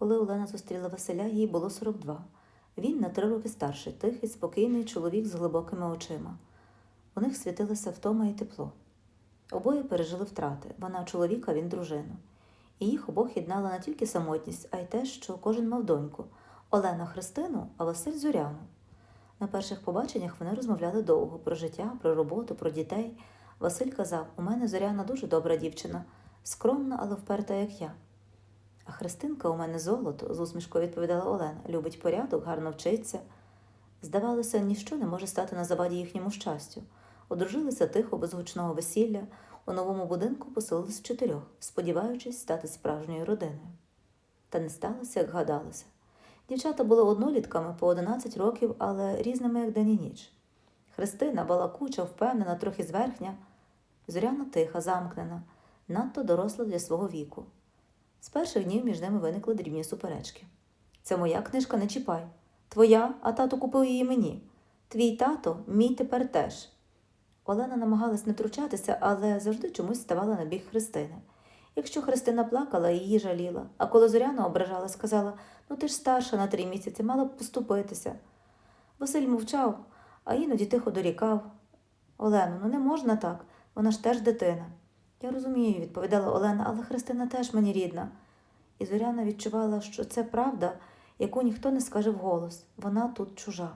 Коли Олена зустріла Василя, їй було 42. Він на три роки старший, тихий, спокійний чоловік з глибокими очима. У них світилося втома і тепло. Обоє пережили втрати вона чоловіка, він дружину. І їх обох єднала не тільки самотність, а й те, що кожен мав доньку Олена Христину, а Василь Зоряну. На перших побаченнях вони розмовляли довго про життя, про роботу, про дітей. Василь казав: У мене Зоряна дуже добра дівчина, скромна, але вперта, як я. А Христинка у мене золото, з усмішкою відповідала Олена, любить порядок, гарно вчиться. Здавалося, ніщо не може стати на заваді їхньому щастю. Одружилися тихо, без гучного весілля, у новому будинку поселились чотирьох, сподіваючись стати справжньою родиною. Та не сталося, як гадалося. Дівчата були однолітками по 11 років, але різними, як день і ніч. Христина балакуча, впевнена, трохи зверхня, зоряна тиха, замкнена, надто доросла для свого віку. З перших днів між ними виникли дрібні суперечки. Це моя книжка не чіпай. Твоя, а тато купив її мені. Твій тато, мій тепер теж. Олена намагалась не втручатися, але завжди чомусь ставала на бік Христини. Якщо Христина плакала, її жаліла, а коли Зоряна ображала, сказала ну ти ж старша на три місяці, мала б поступитися. Василь мовчав, а іноді тихо дорікав. Олену, ну не можна так, вона ж теж дитина. Я розумію, відповідала Олена, але Христина теж мені рідна. І Зоряна відчувала, що це правда, яку ніхто не скаже вголос. Вона тут чужа.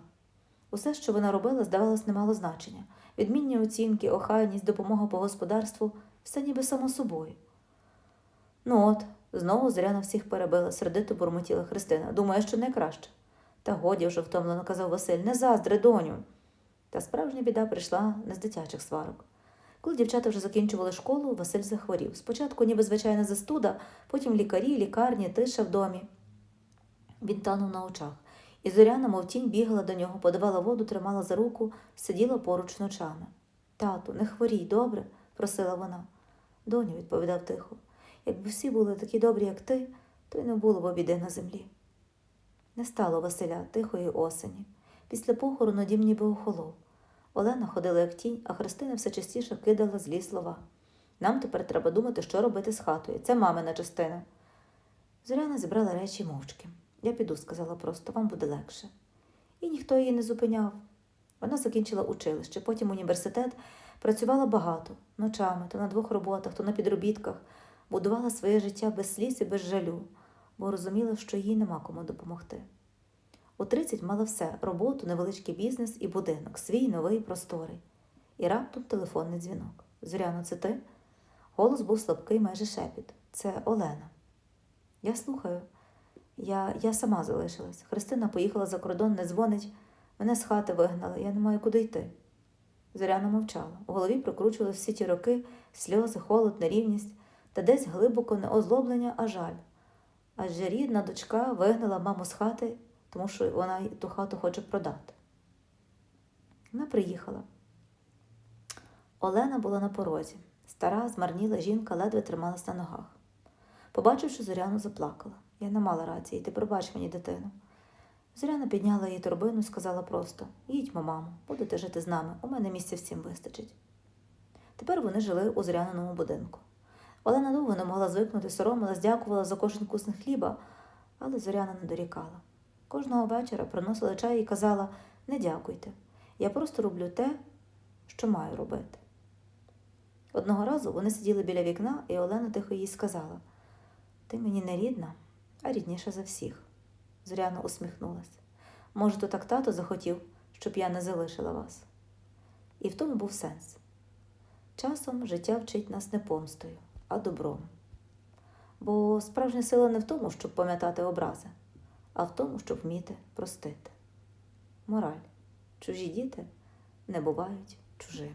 Усе, що вона робила, здавалось, не мало значення. Відмінні оцінки, охайність, допомога по господарству все ніби само собою. Ну от, знову Зоряна всіх перебила, сердито бурмотіла Христина. Думає, що найкраще. Та годі вже втомлено казав Василь, не заздри, доню. Та справжня біда прийшла не з дитячих сварок. Коли дівчата вже закінчували школу, Василь захворів. Спочатку, ніби звичайна застуда, потім лікарі, лікарні, тиша в домі. Він танув на очах. І Зоряна, мов тінь, бігала до нього, подавала воду, тримала за руку, сиділа поруч ночами. Тату, не хворій, добре? просила вона. Доню, відповідав тихо, якби всі були такі добрі, як ти, то й не було б обіди на землі. Не стало Василя тихої осені. Після похорону дім ніби охолов. Олена ходила як тінь, а Христина все частіше кидала злі слова. Нам тепер треба думати, що робити з хатою. Це мамина частина. Зоряна зібрала речі мовчки. Я піду, сказала просто, вам буде легше. І ніхто її не зупиняв. Вона закінчила училище, потім університет, працювала багато, ночами, то на двох роботах, то на підробітках, будувала своє життя без сліз і без жалю, бо розуміла, що їй нема кому допомогти. У 30 мала все роботу, невеличкий бізнес і будинок, свій новий просторий. І раптом телефонний дзвінок. Зоряно, це ти? Голос був слабкий, майже шепіт. Це Олена. Я слухаю. Я, я сама залишилась. Христина поїхала за кордон, не дзвонить. Мене з хати вигнали, я не маю куди йти. Зоряна мовчала. У голові прокручували всі ті роки, сльози, холод, нерівність, та десь глибоко не озлоблення, а жаль. Адже рідна дочка вигнала маму з хати, тому що вона ту хату хоче продати. Вона приїхала. Олена була на порозі. Стара, змарніла жінка ледве трималась на ногах. Побачивши Зоряну, заплакала. Я не мала рації, ти пробач мені, дитину. Зоряна підняла її торбину і сказала просто їдьмо, мамо, будете жити з нами, у мене місця всім вистачить. Тепер вони жили у зоряниному будинку. Олена довго не могла звикнути, соромилась, дякувала за кожен кусник хліба, але Зоряна не дорікала. Кожного вечора приносила чай і казала не дякуйте, я просто роблю те, що маю робити. Одного разу вони сиділи біля вікна, і Олена тихо їй сказала Ти мені не рідна, а рідніша за всіх. Зоряна усміхнулася. Може, то так тато захотів, щоб я не залишила вас. І в тому був сенс. Часом життя вчить нас не помстою, а добром. Бо справжня сила не в тому, щоб пам'ятати образи, а в тому, щоб вміти простити. Мораль. Чужі діти не бувають чужими.